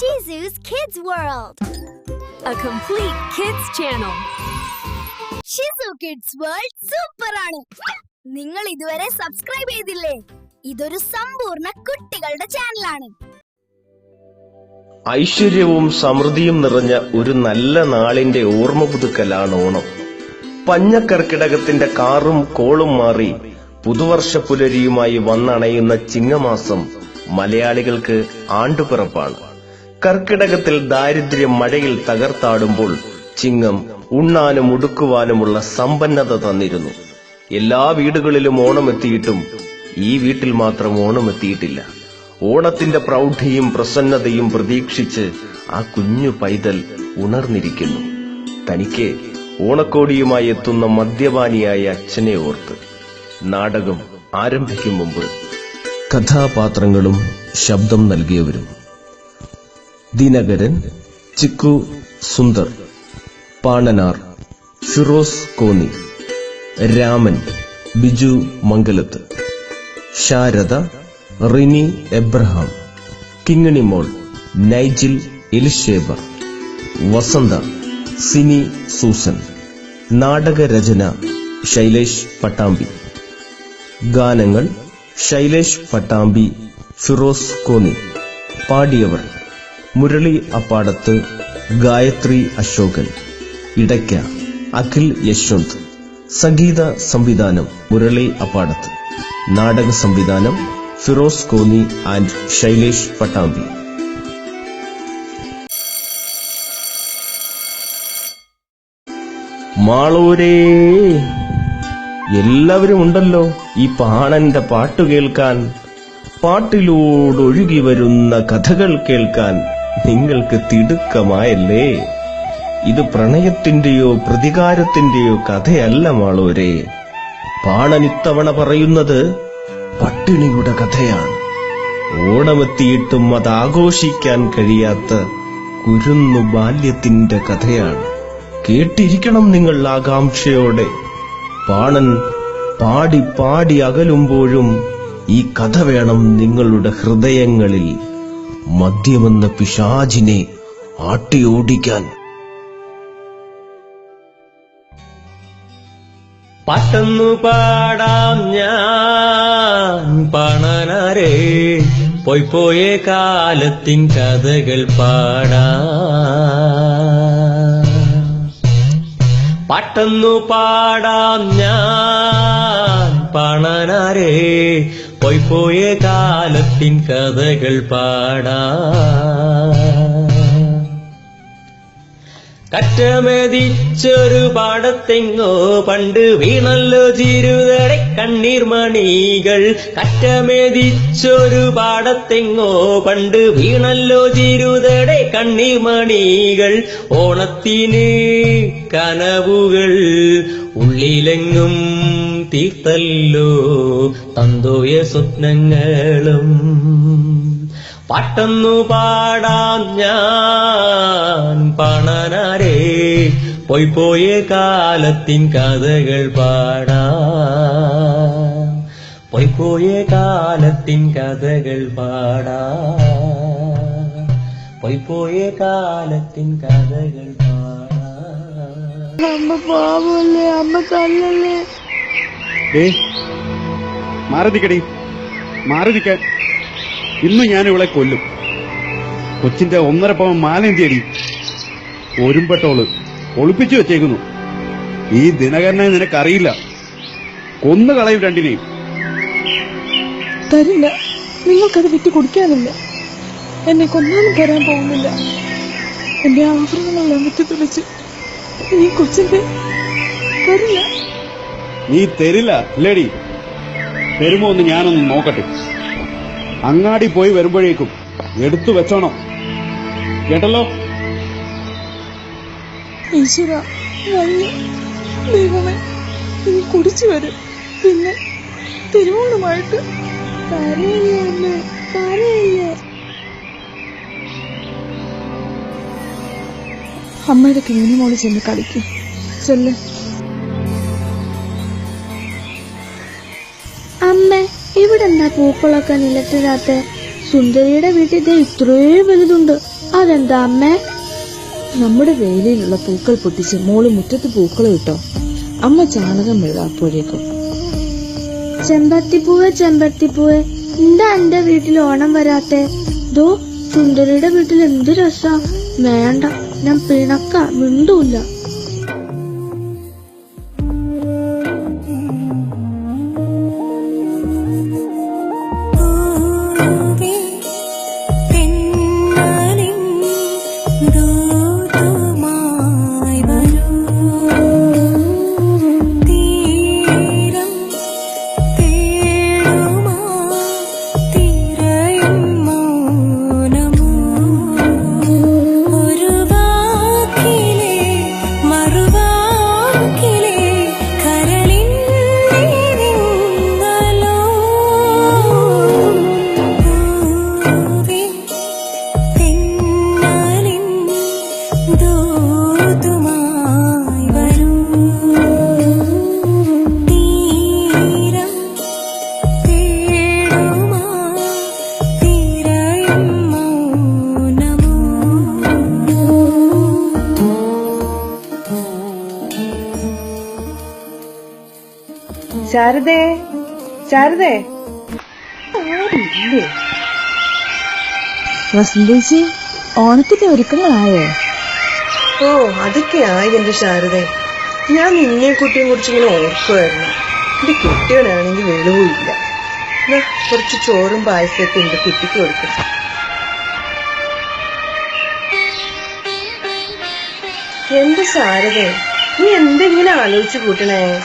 Shizu's Kids World. a complete kids channel. Shisu kids world super ആണ്. നിങ്ങൾ ഇതുവരെ subscribe ചെയ്തില്ലേ? ഇതൊരു സമ്പൂർണ കുട്ടികളുടെ ചാനലാണ് ഐശ്വര്യവും സമൃദ്ധിയും നിറഞ്ഞ ഒരു നല്ല നാളിന്റെ ഓർമ്മ പുതുക്കലാണ് ഓണം. പഞ്ഞക്കർക്കിടകത്തിന്റെ കാറും കോളും മാറി പുതുവർഷ പുലരിയുമായി വന്നണയുന്ന ചിങ്ങമാസം മലയാളികൾക്ക് ആണ്ടുപിറപ്പാണ്. കർക്കിടകത്തിൽ ദാരിദ്ര്യം മഴയിൽ തകർത്താടുമ്പോൾ ചിങ്ങം ഉണ്ണാനും ഉടുക്കുവാനുമുള്ള സമ്പന്നത തന്നിരുന്നു. എല്ലാ വീടുകളിലും ഓണമെത്തിയിട്ടും ഈ വീട്ടിൽ മാത്രം ഓണമെത്തിയിട്ടില്ല. ഓണത്തിന്റെ പ്രൗഢിയും പ്രസന്നതയും പ്രതീക്ഷിച്ച് ആ കുഞ്ഞു പൈതൽ ഉണർന്നിരിക്കുന്നു. തനിക്ക് ഓണക്കോടിയുമായി എത്തുന്ന മദ്യപാനിയായ അച്ഛനെ ഓർത്ത് നാടകം ആരംഭിക്കും മുമ്പ്. കഥാപാത്രങ്ങളും ശബ്ദം നൽകിയവരും Dinakaran Chikku Sundar Pananar Firoz Konni Raman Biju Mangalath Sarada Rini Abraham Kinginimol Nigel Elishebar Vasantha Sini Susan നാടകരചന Shailesh Pattambi. ഗാനങ്ങൾ ശൈലേഷ് പട്ടാമ്പി ഫിറോസ് കോന്നി. പാടിയവർ മുരളി അപ്പാടത്ത് ഗായത്രി അശോകൻ ഇടയ്ക്ക അഖിൽ യശ്വന്ത് സംഗീത സംവിധാനം മുരളി അപ്പാടത്ത് നാടക സംവിധാനം ഫിറോസ് കോന്നി ആൻഡ് ശൈലേഷ് പട്ടാമ്പി. മാളൂരേ എല്ലാവരും ഉണ്ടല്ലോ ഈ പാണന്റെ പാട്ട് കേൾക്കാൻ പാട്ടിലൂടൊഴുകി വരുന്ന കഥകൾ കേൾക്കാൻ. നിങ്ങൾക്ക് തിടുക്കമായല്ലേ? ഇത് പ്രണയത്തിന്റെയോ പ്രതികാരത്തിന്റെയോ കഥയല്ല മാളൂരെ. പാണനിത്തവണ പറയുന്നത് പട്ടിണിയുടെ കഥയാണ്. ഓണമെത്തിയിട്ടും അത് ആഘോഷിക്കാൻ കഴിയാത്ത കുരുന്നു ബാല്യത്തിന്റെ കഥയാണ്. കേട്ടിരിക്കണം നിങ്ങൾ ആകാംക്ഷയോടെ. പാണൻ പാടി പാടി അകലുമ്പോഴും ഈ കഥ വേണം നിങ്ങളുടെ ഹൃദയങ്ങളിൽ. മദ്യമെന്ന പിശാചിനെ ആട്ടിയോടിക്കാൻ. പട്ടെന്നു പാടാം ഞാൻ പണനരേ. പോയി പോയ കാലത്തിൻ കഥകൾ പാടാ. പട്ടെന്നു പാടാം ഞാൻ പണനാരേ. പോയി കാലത്തിൻ കഥകൾ പാടാ. കറ്റമെതിച്ചൊരു പാടത്തെങ്ങോ പണ്ട് വീണല്ലോ ചിരുതടെ കണ്ണീർ മണികൾ. കറ്റമെതിച്ചൊരു പാടത്തെങ്ങോ പണ്ട് വീണല്ലോ ചിരുതടെ കണ്ണീർ മണികൾ. ഓണത്തിന് കനവുകൾ ഉള്ളിലെങ്ങും തീർത്തല്ലോ. തന്തോയ സ്വപ്നങ്ങളും പാട്ടൊന്നു പാടാം ഞാൻ. പണനാരേ പോയി പോയ കാലത്തിൻ കഥകൾ പാടാ. പോയി പോയ കാലത്തിൻ കഥകൾ പാടാ. പോയി പോയ കാലത്തിൻ കഥകൾ പാടാ. അമ്മ പാവല്ലേ അമ്മ തല്ലല്ലേ. ഡേ മാറി നിക്കാൻ ഇന്ന് ഞാൻ ഇവളെ കൊല്ലും. കൊച്ചിന്റെ ഒന്നര പവൻ മാലന്തിയടി ഒരുമ്പെട്ടോൾ. ഒളിപ്പിച്ചു വെച്ചേക്കുന്നു. ഈ ദിനകരനെ നിനക്കറിയില്ല. കൊന്നു കളയും രണ്ടിനെയും. തരില്ല. നിങ്ങൾക്കത് വിറ്റ് കുടിക്കാനില്ല. എന്നെ കൊന്നാലും തരാൻ പോകുന്നില്ല. എന്റെ ആഭരണങ്ങളെല്ലാം വിറ്റ് തുളച്ച് ഈ കൊച്ചിന്റെ തരില്ല. നീ തരില്ല ഇല്ലേടി. തരുമോ എന്ന് ഞാനൊന്ന് നോക്കട്ടെ. അങ്ങാടി പോയി വരുമ്പോഴേക്കും എടുത്തു വെച്ചോണം? കേട്ടല്ലോ? ദൈവമേ നീ കുടിച്ചു വരും. പിന്നെ തിരുവോണമായിട്ട് അമ്മയുടെ കീനിമോൾ മോൾ ചെന്ന് കളിക്കും. ചെല്ല്. ഇവിടെ എന്താ പൂക്കളൊക്കെ നിലത്തിടാത്ത? സുന്ദരിയുടെ വീട്ടിൽ ഇത്രയും വലുതുണ്ട്. അതെന്താ അമ്മേ? നമ്മുടെ വേലിയിലുള്ള പൂക്കൾ പൊട്ടിച്ച് മോൾ മുറ്റത്ത് പൂക്കൾ കിട്ടോ അമ്മ ചാണകം വീഴും അപ്പോഴേക്കും ചെമ്പത്തിപ്പൂവെ ചെമ്പത്തിപ്പൂവെ എന്താ എന്റെ വീട്ടിൽ ഓണം വരാത്തെ? ദോ സുന്ദരിയുടെ വീട്ടിൽ എന്ത് രസാ. വേണ്ട ഞാൻ പിണക്ക മിണ്ടൂല്ല ശാരദേ ശാരദേ. വസന്തേച്ചി ഓണത്തിന്റെ ഒരുക്കങ്ങളായോ? ഓ അതൊക്കെ ആയി എന്റെ ശാരദേ. ഞാൻ നിന്നെ കുട്ടിയെ കുറിച്ച് ഇങ്ങനെ ഓർക്കുമായിരുന്നു എന്റെ കുട്ടികളാണെങ്കിൽ വെളിവുമില്ല. ദാ, കുറച്ച് ചോറും പായസമൊക്കെ എന്റെ കുട്ടിക്ക് കൊടുക്കും. എന്റെ ശാരദേ? നീ എന്തെങ്കിലും ആലോചിച്ച് കൂട്ടണേ?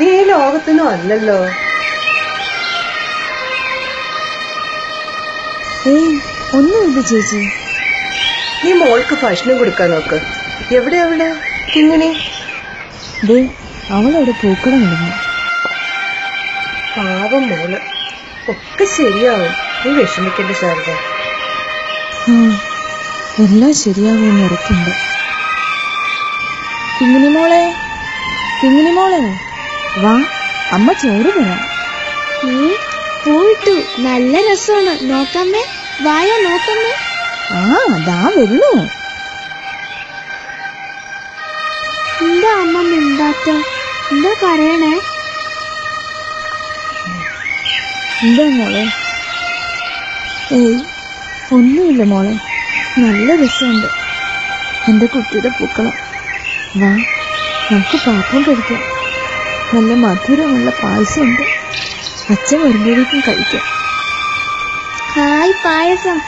നീ ഈ ലോകത്തൊന്നും അല്ലല്ലോ ഏയ് ഒന്നുമില്ല ചേച്ചി. നീ മോൾക്ക് ഭക്ഷണം കൊടുക്കാൻ നോക്ക്. എവിടെ അവിടെ കിങ്ങിണി ദേ അവളവിടെ പൂക്കളം ഇടുന്നു. പാവം മോൾ. ഒക്കെ ശരിയാവും. നീ വിഷമിക്കേണ്ട ശാരദ. എല്ലാം ശരിയാകുമെന്ന് ഉറപ്പുണ്ട്. കിങ്ങിണി മോളെ കിങ്ങിണി മോളെ വാ അമ്മ ചോറ് തരാം. പോയിട്ടു. നല്ല രസമാണ്. നോക്കമ്മേ. വായ നോക്കമ്മേ. ആ ദാ വരുന്നു. എന്താ അമ്മ മിണ്ടാത്ത? എന്താ പറയണേ? എന്താ മോളെ? ഏയ് ഒന്നുമില്ല മോളെ. നല്ല രസമുണ്ട്. എന്റെ കുട്ടിയുടെ പൂക്കളം. വാ നമുക്ക് പാപ്പം കഴിക്കാം നല്ല മധുരമുള്ള പായസമുണ്ട്. അച്ഛൻ വരുമ്പോഴേക്കും കഴിക്കാം. ഹായ് പായസം.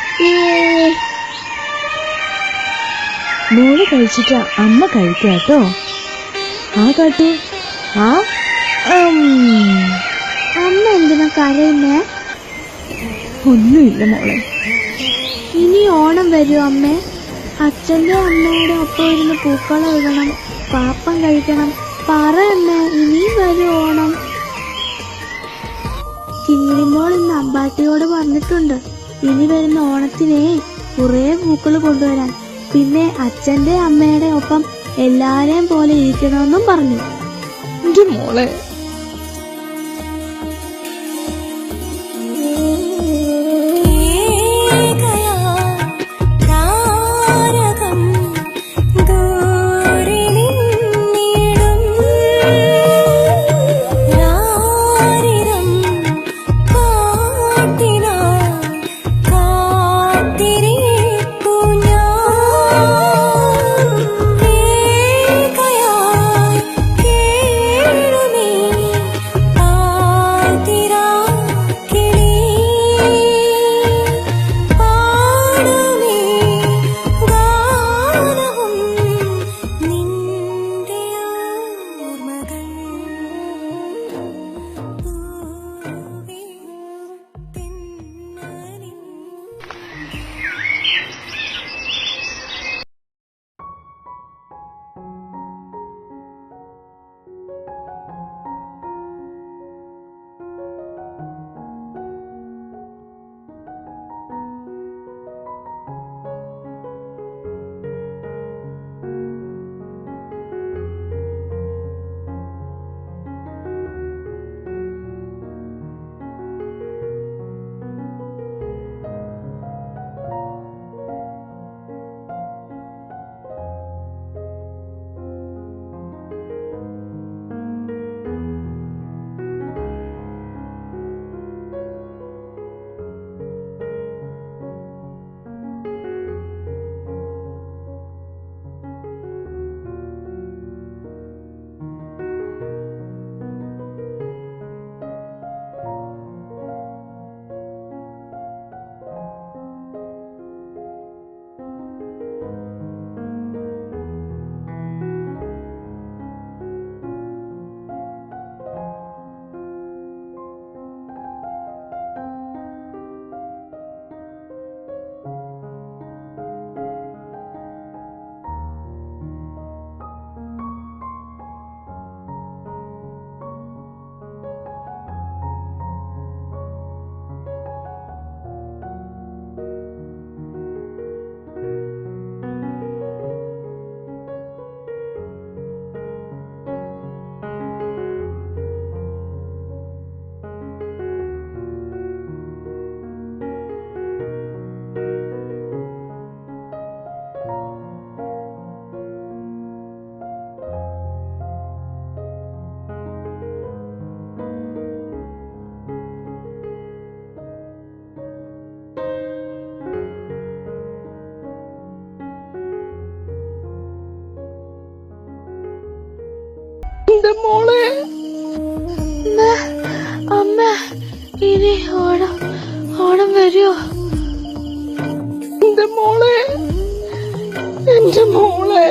മോൾ കഴിച്ചിട്ട് അമ്മ കഴിക്കാട്ടോ ആ കാട്ടു. ആ. അമ്മ എന്തിനാ കരയുന്നേ? ഒന്നുമില്ല മോളെ. ഇനി ഓണം വരൂ അമ്മേ. അച്ഛന്റെ അമ്മയുടെ ഒപ്പം ഇരുന്ന് പൂക്കളം ഇടണം. പാപ്പം കഴിക്കണം. പറ ഇനി വരൂ ഓണം ഇന്ന് അമ്പാട്ടിയോട് പറഞ്ഞിട്ടുണ്ട് ഇനി വരുന്ന ഓണത്തിനെ കുറെ പൂക്കൾ കൊണ്ടുവരാൻ പിന്നെ അച്ഛന്റെ അമ്മയുടെ ഒപ്പം എല്ലാരെയും പോലെ ഇരിക്കണമെന്നും പറഞ്ഞു. മോളെ ഓണം ഓണം വരുമോ എന്റെ മോളെ എന്റെ മോളെ.